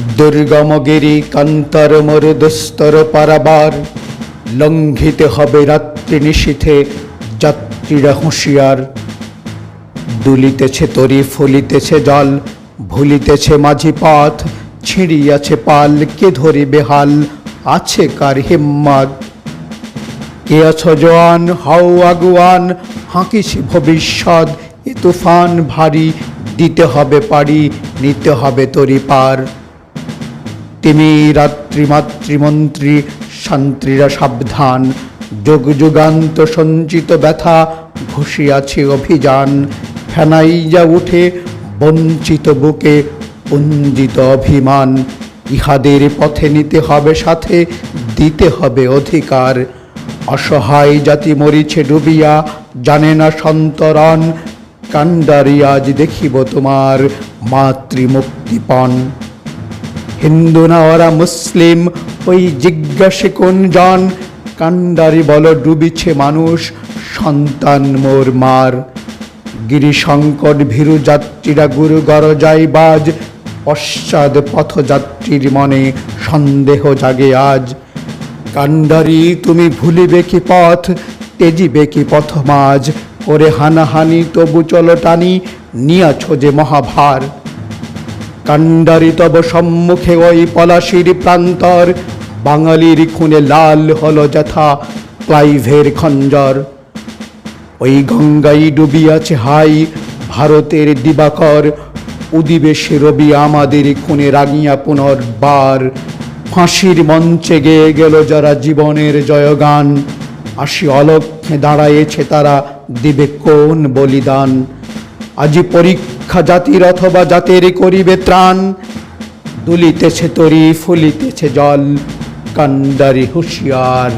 দুর্গমগিরি কান্তর মরুদস্তর পারাবার, লঙ্ঘিতে হবে রাত্রি নিশীথে যাত্রীরা হুঁশিয়ার। দুলিতেছে তরি, ফুলিতেছে জল, ভুলিতেছে মাঝি পথ, ছিঁড়িয়াছে পাল, কে ধরিবে হাল, আছে কার হিম্মত? কে আছো জোয়ান, হাও আগুয়ান, হাঁকিছি ভবিষ্যৎ, এ তুফান ভারী, দিতে হবে পারি, নিতে হবে তরি পার। তিনি রাত্রি মাতৃমন্ত্রী শান্ত্রীরা সাবধান। যুগ যুগান্ত সঞ্চিত ব্যথা ঘুষিয়াছে অভিযান। ফেনাইয়া উঠে বঞ্চিত বুকে পুঞ্জিত অভিমান। ইহাদের পথে নিতে হবে সাথে, দিতে হবে অধিকার। অসহায় জাতি মরিছে ডুবিয়া, জানে না সন্তরণ। কান্ডারি আজ দেখিব তোমার মাতৃমুক্তিপণ হিন্দু না ওরা মুসলিম, ওই জিজ্ঞাসে কোন জন? কান্ডারি বল, ডুবিছে মানুষ, সন্তান মোর মার। গিরি সংকট ভীরু যাত্রীরা গুরু গরজাই বাজ, পশ্চাৎ পথযাত্রীর মনে সন্দেহ জাগে আজ। কান্ডারি তুমি ভুলিবে কি পথ তেজিবে কি পথ মাঝ? করে হানাহানি, তবু চলো টানি, নিয়াছ যে মহাভার। কান্ডারি তব সম্মুখে ওই পলাশির প্রান্তর। বাঙালির খুনে লাল হলো যথা ক্লাইভের খঞ্জর। ওই গঙ্গাই ডুবিয়াছে হাই ভারতের দিবাকর। উদিবে সে রবি আমাদের খুনে রাগিয়া পুনর্বার ফাঁসির মঞ্চে গেয়ে গেল যারা জীবনের জয়গান। আসি অলক্ষে দাঁড়ায়েছে তারা দিবে কোন বলিদান। আজি পরীক্ষা জাতির অথবা জাতের করিবে ত্রাণ। দুলিতেছে তরি ফুলিতেছে জল কান্দারি হুঁশিয়ার।